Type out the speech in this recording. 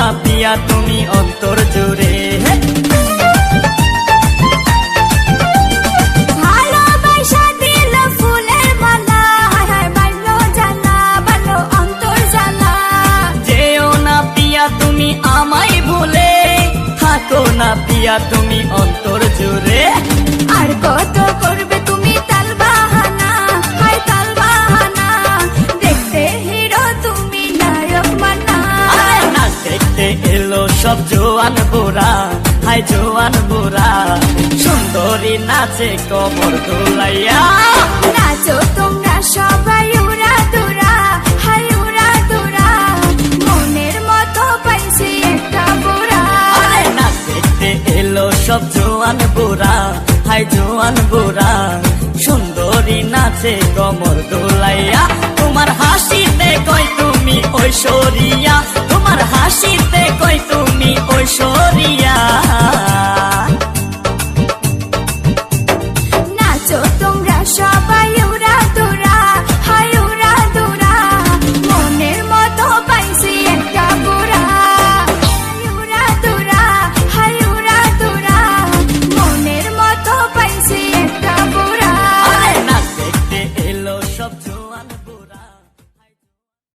না পিয়া তুমি অন্তর জুড়ে। তুমি আমায় ভুলে থাকো না পিয়া তুমি অন্তর সব জোয়ান বুড়া হাই জোয়ান বুড়া। সুন্দরী নাচে কমর দোলাইয়া। নাচো তোমরা সবাই উড়া দুরা হাই উড়া দুরা। মনের মতো পাইছি একটা বুড়া। আরে না দেখতে এলো সব জোয়ান বুড়া হাই জোয়ান বুড়া। সুন্দরী নাচে কমর দোলাইয়া। তোমার হাসিতে কই তুমি ঐশ্বরিয়া। তোমার হাসিতে কই ঐশ্বরিয়া